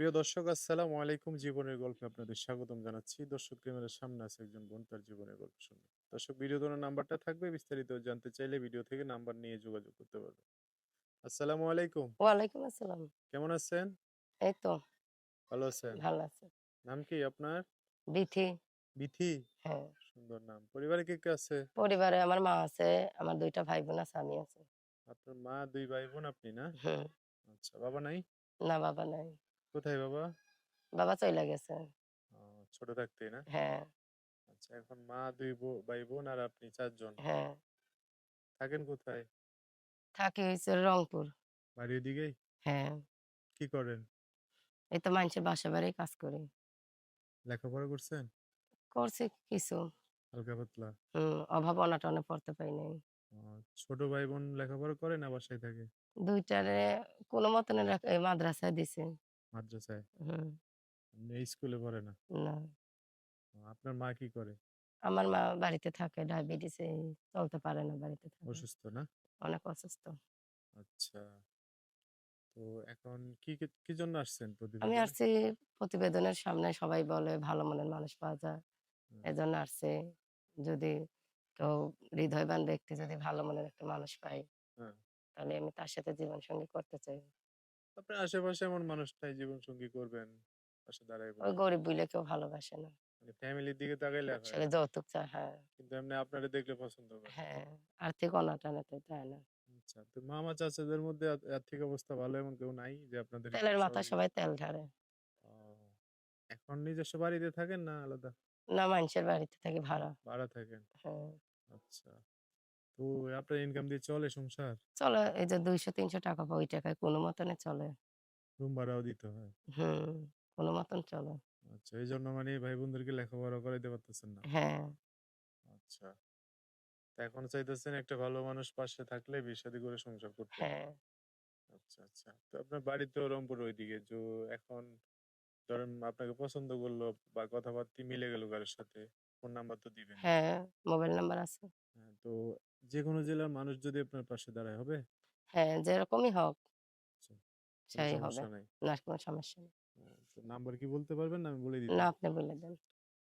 প্রিয় দর্শক আসসালামু আলাইকুম। জীবনের গল্পে আপনাদের স্বাগতম জানাচ্ছি। দর্শক ক্যামেরার সামনে আছে একজন বোন তার জীবনের গল্প শুনবে। দর্শক ভিডিও দোনোর নাম্বারটা থাকবে। বিস্তারিত জানতে চাইলে ভিডিও থেকে নাম্বার নিয়ে যোগাযোগ করতে পারবে আসসালামু আলাইকুম। ওয়ালাইকুম আসসালাম। কেমন আছেন? এই তো। ভালো আছেন? ভালো আছে। নাম কি আপনার? বিথি। বিথি? হ্যাঁ। সুন্দর নাম। পরিবারে কে কে আছে? পরিবারে আমার মা আছে আমার দুইটা ভাই বোন আছে আমি আছে। আপনার মা দুই ভাই বোন আপনি না? হুম আচ্ছা বাবা নাই? না বাবা নাই। কোথায় বাবা? বাবা চলে গেছে। ছোট থাকতেই না? হ্যাঁ। আচ্ছা এখন মা দুই ভাই বোন আর আপনি চারজন। হ্যাঁ। থাকেন কোথায়? থাকি রংপুর। বাড়ির দিকেই হ্যাঁ। কি করেন? এই তো মানুষের বাসা বাড়ি কাজ করি। লেখাপড়া করছেন? করছি কিছু। হালকা পাতলা। হম অভাব অনাটনে পড়তে পারি নাই। ছোট ভাই বোন লেখাপড়া করে না বাসায় থাকে? দুইটারে কোনো মতনে মাদ্রাসায় দিছে। মাদ্রাসায়। হুম এই স্কুলে পড়ে না। না। আপনার মা কি করে? আমার মা বাড়িতে থাকে ডায়াবেটিস চলতে পারে না বাড়িতে থাকে অসুস্থ না? অনেক অসুস্থ। আচ্ছা। তো এখন কি কি- জন্য আসছেন আমি আসছি প্রতিবেদনের সামনে সবাই বলে ভালো মনের মানুষ পাওয়া যায়। এজন্য আসছি। যদি কেউ হৃদয়বান ব্যক্তি যদি ভালো মনের একটা মানুষ পাই হ্যাঁ। তাহলে আমি তার সাথে জীবন সঙ্গী করতে চাই। আপনার আশেপাশে এমন মানুষ নাই জীবন সঙ্গী করবেন? পাশে ওই গরিব বুঝলে কেউ ভালোবাসে না। মানে ফ্যামিলির দিকে তাকাইলে আর হয়। আসলে যৌতুক চায় হ্যাঁ। কিন্তু এমনি আপনারা দেখলে পছন্দ করে। হ্যাঁ আর্থিক অনাটনে তো তাই না। আচ্ছা তো মামা চাচাদের মধ্যে আ- আর্থিক অবস্থা ভালো এমন কেউ নাই যে আপনাদের একটু তেলের মাথা সবাই তেল ঢারে ও, এখন নিজস্ব বাড়িতে থাকেন না আলাদা? না মানুষের বাড়িতে থাকি ভাড়া। ভাড়া থাকেন? হ্যাঁ। আচ্ছা। তো আপনার ইনকাম দিয়ে চলে সংসার? চলো এই যে দুইশো তিনশো টাকা পাই ওই টাকায় কোনো মতনে চলে। রুম ভাড়াও দিতে হয়? হুম কোনো মতন চলে। আচ্ছা এই জন্য মানে ভাই বোনদেরকে লেখাপড়া করাইতে পারতেছেন না? হ্যাঁ। আচ্ছা। তা এখন চাইতেছেন একটা ভালো মানুষ পাশে থাকলে বিয়ে শাদী করে সংসার করতে। হ্যাঁ। আচ্ছা আচ্ছা। তো আপনার বাড়ি তো রংপুর ওইদিকে তো এখন ধরেন আপনাকে পছন্দ করল বা কথাবার্তা মিলে গেল কারোর সাথে ফোন নাম্বার তো দিবেন হ্যাঁ মোবাইল নাম্বার আছে। হ্যাঁ, তো যে কোনো জেলার মানুষ যদি আপনার পাশে দাঁড়ায় হবে? হ্যাঁ যেরকমই হোক আচ্ছা, কোনো সেই হবে। সমস্যা নাই। না কোনো সমস্যা নেই। হ্যাঁ, তো নাম্বার কি বলতে পারবেন? না আমি বলে দিই না আপনি বলে দেন।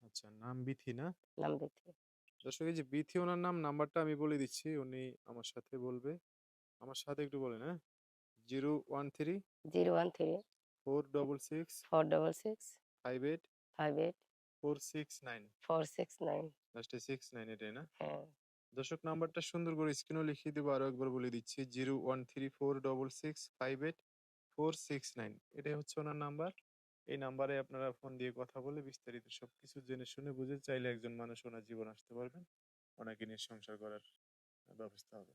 আচ্ছা নাম বিথি না? নাম দিতে দর্শক এই যে বিথি ওনার নাম নাম্বারটা আমি বলে দিচ্ছি উনি আমার সাথে বলবে। আমার সাথে একটু বলেন হ্যাঁ? Zero one three zero one three four double six four double six five eight five eight four six nine. Four six nine. লাস্টে সিক্স নাইন এটাই না? হ্যাঁ। দর্শক নাম্বারটা সুন্দর করে স্ক্রিনও লিখিয়ে দেবো আরও একবার বলে দিচ্ছি zero one three four double six five eight four six nine এটাই হচ্ছে ওনার নাম্বার। এই নাম্বারে আপনারা ফোন দিয়ে কথা বলে বিস্তারিত সবকিছু জেনে শুনে বুঝে চাইলে একজন মানুষ ওনার জীবন আসতে পারবেন। ওনাকে নিয়ে সংসার করার ব্যবস্থা হবে।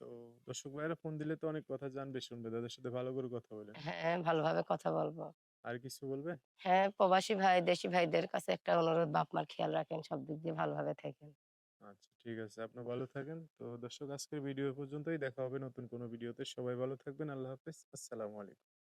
তো দর্শক ভাইরা ফোন দিলে তো অনেক কথা জানবে শুনবে তাদের সাথে ভালো করে কথা বলেন হ্যাঁ ভালোভাবে কথা বলব। আর কিছু বলবে? হ্যাঁ প্রবাসী ভাই দেশি ভাইদের কাছে একটা অনুরোধ বাপ মার খেয়াল রাখেন সব দিক দিয়ে ভালোভাবে থাকেন। আচ্ছা ঠিক আছে। আপনি ভালো থাকেন। তো দর্শক আজকের ভিডিও পর্যন্তই। দেখা হবে নতুন কোনো ভিডিওতে। সবাই ভালো থাকবেন। আল্লাহ হাফেজ। আসসালামু আলাইকুম।